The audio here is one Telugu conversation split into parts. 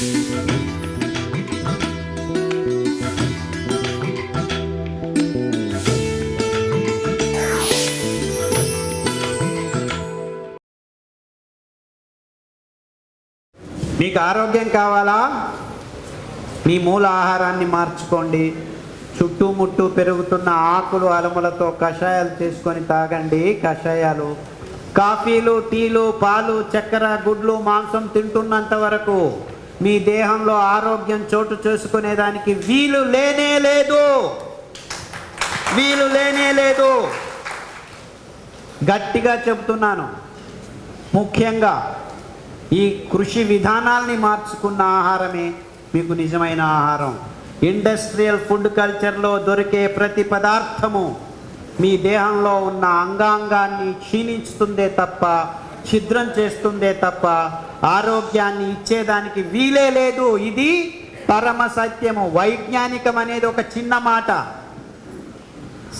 మీకు ఆరోగ్యం కావాలా? మీ మూల ఆహారాన్ని మార్చుకోండి. చుట్టుముట్టు పెరుగుతున్న ఆకులు అలములతో కషాయాలు చేసుకొని తాగండి. కషాయాలు కాఫీలు టీలు పాలు చక్కెర గుడ్లు మాంసం తింటున్నంత వరకు. మీ దేహంలో ఆరోగ్యం చోటు చేసుకునేదానికి వీలు లేనే లేదు. వీలు లేనే లేదు. గట్టిగా చెబుతున్నాను. ముఖ్యంగా ఈ కృషి విధానాల్ని మార్చుకున్న ఆహారమే మీకు నిజమైన ఆహారం. ఇండస్ట్రియల్ ఫుడ్ కల్చర్లో దొరికే ప్రతి పదార్థము మీ దేహంలో ఉన్న అంగాంగాన్ని క్షీణించుతుందే తప్ప ఛిద్రం చేస్తుందే తప్ప ఆరోగ్యాన్ని ఇచ్చేదానికి వీలే లేదు. ఇది పరమ సత్యము. వైజ్ఞానికం అనేది ఒక చిన్న మాట.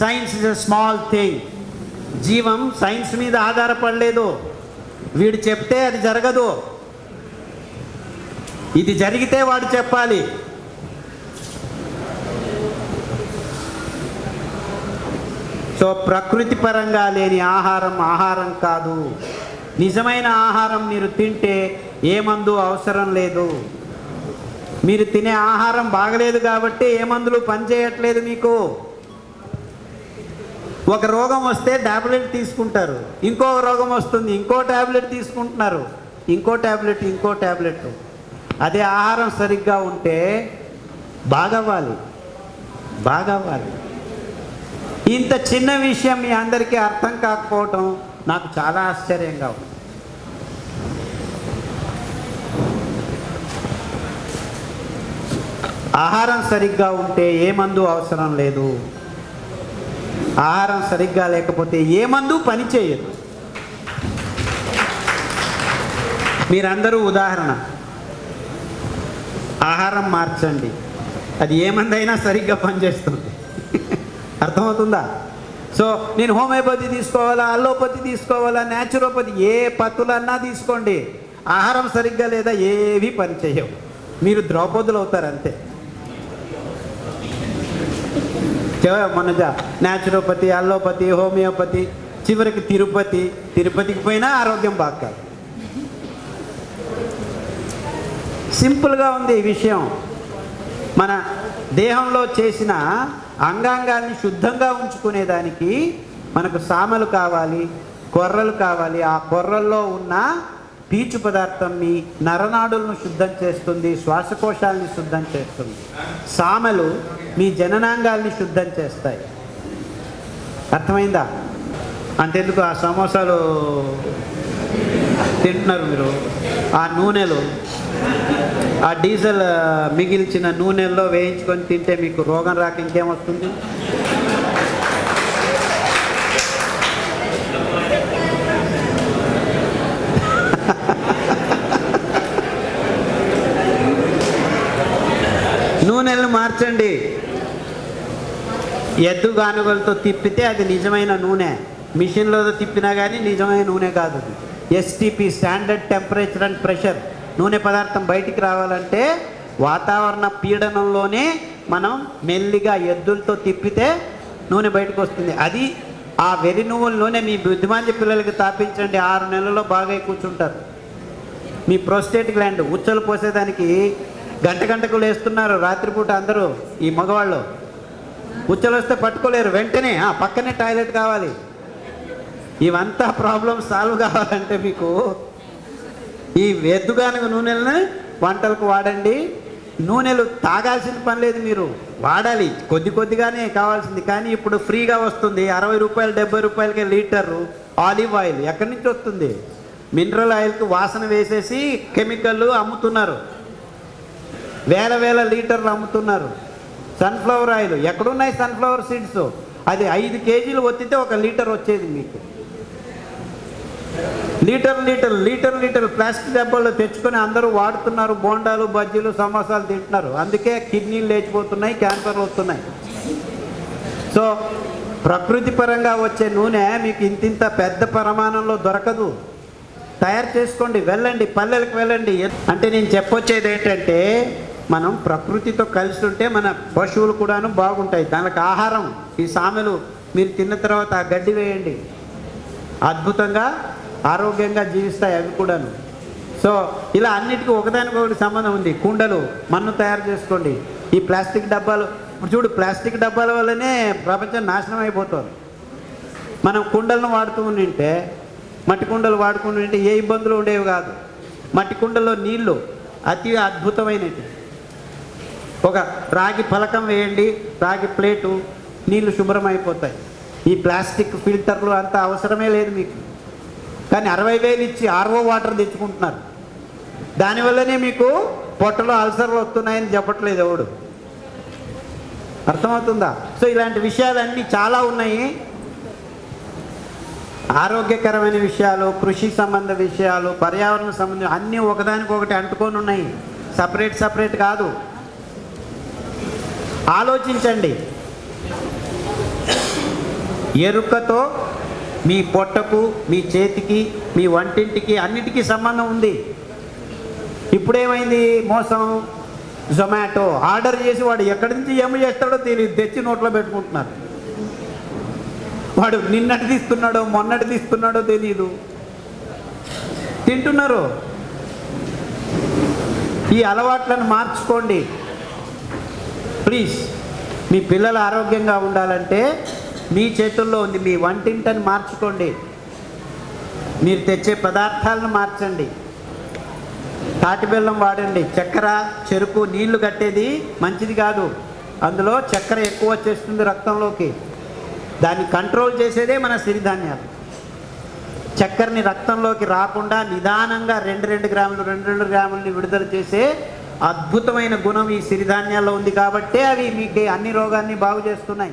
Science is a small thing జీవం సైన్స్ మీద ఆధారపడలేదు. వీడు చెప్తే అది జరగదు. ఇది జరిగితే వాడు చెప్పాలి. సో ప్రకృతి పరంగా లేని ఆహారం ఆహారం కాదు. నిజమైన ఆహారం మీరు తింటే ఏ మందు అవసరం లేదు. మీరు తినే ఆహారం బాగలేదు కాబట్టి ఏ మందులు పనిచేయట్లేదు మీకు. ఒక రోగం వస్తే టాబ్లెట్ తీసుకుంటారు. ఇంకో రోగం వస్తుంది ఇంకో టాబ్లెట్ తీసుకుంటున్నారు. ఇంకో టాబ్లెట్ ఇంకో టాబ్లెట్. అదే ఆహారం సరిగ్గా ఉంటే బాగవ్వాలి బాగవ్వాలి. ఇంత చిన్న విషయం మీ అందరికీ అర్థం కాకపోవటం నాకు చాలా ఆశ్చర్యంగా ఉంది. ఆహారం సరిగ్గా ఉంటే ఏ మందు అవసరం లేదు. ఆహారం సరిగ్గా లేకపోతే ఏ మందు పని చేయదు. మీరందరూ ఉదాహరణ. ఆహారం మార్చండి. అది ఏ మందైనా సరిగ్గా పనిచేస్తుంది. అర్థమవుతుందా? సో నేను హోమియోపతి తీసుకోవాలా అల్లోపతి తీసుకోవాలా న్యాచురోపతి ఏ పత్తులన్నా తీసుకోండి. ఆహారం సరిగ్గా లేదా ఏవి పనిచేయవు. మీరు ద్రౌపదులు అవుతారు అంతే చెవ- న్యాచురోపతి అల్లోపతి హోమియోపతి చివరికి తిరుపతి. తిరుపతికి పోయినా ఆరోగ్యం బాగా సింపుల్గా ఉంది ఈ విషయం. మన దేహంలో చేసిన అంగాంగాల్ని శుద్ధంగా ఉంచుకునేదానికి మనకు సామలు కావాలి కొర్రలు కావాలి. ఆ కొర్రల్లో ఉన్న పీచు పదార్థం మీ నరనాడులను శుద్ధం చేస్తుంది శ్వాసకోశాలని శుద్ధం చేస్తుంది. సామలు మీ జననాంగాల్ని శుద్ధం చేస్తాయి. అర్థమైందా? అంతెందుకు ఆ సమోసాలు తింటున్నారు మీరు? ఆ నూనెలు ఆ డీజిల్ మిగిల్చిన నూనెల్లో వేయించుకొని తింటే మీకు రోగం రాక ఇంకేమొస్తుంది నూనెలను మార్చండి. ఎద్దు గానుగలతో తిప్పితే అది నిజమైన నూనె. మిషన్లో తిప్పినా కానీ నిజమైన నూనె కాదు. అది STP standard temperature and pressure నూనె పదార్థం బయటికి రావాలంటే వాతావరణ పీడనంలోనే మనం మెల్లిగా ఎద్దులతో తిప్పితే నూనె బయటకు వస్తుంది. అది ఆ వెరి నువ్వుల నూనె మీ బుద్ధిమాంద్య పిల్లలకి తాపించండి. ఆరు నెలల్లో బాగా కూర్చుంటారు. మీ ప్రోస్టేట్ గ్లాండ్ ఉచ్చలు పోసేదానికి గంట గంటకు లేస్తున్నారు రాత్రిపూట అందరూ ఈ మగవాళ్ళు. ఉచ్చలు వస్తే పట్టుకోలేరు. వెంటనే ఆ, పక్కనే టాయిలెట్ కావాలి. ఇవంతా ప్రాబ్లం సాల్వ్ కావాలంటే మీకు ఈ వెద్దుగానుగ నూనెలను వంటలకు వాడండి. నూనెలు తాగాల్సిన పని లేదు మీరు. వాడాలి. కొద్ది కొద్దిగానే కావాల్సింది. కానీ ఇప్పుడు ఫ్రీగా వస్తుంది. అరవై రూపాయలు డెబ్బై రూపాయలకే లీటరు ఆలివ్ ఆయిల్ ఎక్కడి నుంచి వస్తుంది? మినరల్ ఆయిల్కి వాసన వేసేసి కెమికల్ అమ్ముతున్నారు. వేల వేల లీటర్లు అమ్ముతున్నారు. Sunflower oil. ఎక్కడున్నాయి సన్ఫ్లవర్ సీడ్స్? అది ఐదు కేజీలు ఒత్తితే ఒక లీటర్ వచ్చేది మీకు. Litre litre litre litre plastic డబ్బాల్లో తెచ్చుకొని అందరూ వాడుతున్నారు బోండాలు బజ్జీలు సమోసాలు తింటున్నారు. అందుకే కిడ్నీలు లేచిపోతున్నాయి క్యాన్సర్లు వస్తున్నాయి. సో ప్రకృతి పరంగా వచ్చే నూనె మీకు ఇంతింత పెద్ద ప్రమాణంలో దొరకదు. తయారు చేసుకోండి వెళ్ళండి పల్లెలకు వెళ్ళండి. అంటే నేను చెప్పొచ్చేది ఏంటంటే మనం ప్రకృతితో కలిసి ఉంటే మన పశువులు కూడాను బాగుంటాయి. దానికి ఆహారం ఈ సామెలు మీరు తిన్న తర్వాత ఆ గడ్డి వేయండి. అద్భుతంగా ఆరోగ్యంగా జీవిస్తాయి అవి కూడాను. సో ఇలా అన్నిటికీ ఒకదానికొకటి సంబంధం ఉంది. కుండలు మన్ను తయారు చేసుకోండి. ఈ ప్లాస్టిక్ డబ్బాలు ఇప్పుడు చూడు ప్లాస్టిక్ డబ్బాల వల్లనే ప్రపంచం నాశనం అయిపోతుంది. మనం కుండలను వాడుతూ ఉంటే మట్టి కుండలు వాడుకుని ఉంటే ఏ ఇబ్బందులు ఉండేవి కాదు. మట్టి కుండలో నీళ్ళు అతి అద్భుతమైనవి. ఒక రాగి ఫలకం వేయండి రాగి ప్లేటు నీళ్ళు శుభ్రం అయిపోతాయి ఈ ప్లాస్టిక్ ఫిల్టర్లు అంత అవసరమే లేదు మీకు. కానీ అరవై వేలు ఇచ్చి ఆర్ఓ వాటర్ తెచ్చుకుంటున్నారు. దానివల్లనే మీకు పొట్టలో అల్సర్లు వస్తున్నాయని చెప్పట్లేదు ఎవడు. అర్థమవుతుందా? సో ఇలాంటి విషయాలన్నీ చాలా ఉన్నాయి. ఆరోగ్యకరమైన విషయాలు కృషి సంబంధ విషయాలు పర్యావరణ సంబంధం అన్నీ ఒకదానికొకటి అంటుకొని ఉన్నాయి. సపరేట్ సపరేట్ కాదు. ఆలోచించండి. ఎరుకతో మీ పొట్టకు మీ చేతికి మీ వంటింటికి అన్నిటికీ సంబంధం ఉంది. ఇప్పుడేమైంది మోసం? జొమాటో. ఆర్డర్ చేసి వాడు ఎక్కడి నుంచి ఏమి చేస్తాడో తెలియదు తెచ్చి నోట్లో పెట్టుకుంటున్నారు. వాడు నిన్నటి తీస్తున్నాడో మొన్నటి తీస్తున్నాడో తెలియదు తింటున్నారు. ఈ అలవాట్లను మార్చుకోండి. ప్లీజ్ మీ పిల్లలు ఆరోగ్యంగా ఉండాలంటే మీ చేతుల్లో ఉంది మీ వంటింటని మార్చుకోండి. మీరు తెచ్చే పదార్థాలను మార్చండి. తాటి బెల్లం వాడండి. చక్కెర చెరుకు నీళ్ళు కట్టేది మంచిది కాదు. అందులో చక్కెర ఎక్కువ వచ్చేస్తుంది రక్తంలోకి. దాన్ని కంట్రోల్ చేసేదే మన సిరిధాన్యాలు. చక్కెరని రక్తంలోకి రాకుండా నిదానంగా రెండు రెండు గ్రాములు రెండు రెండు గ్రాములని విడుదల చేసే అద్భుతమైన గుణం ఈ సిరిధాన్యాల్లో ఉంది కాబట్టే అవి మీకు అన్ని రోగాన్ని బాగు చేస్తున్నాయి.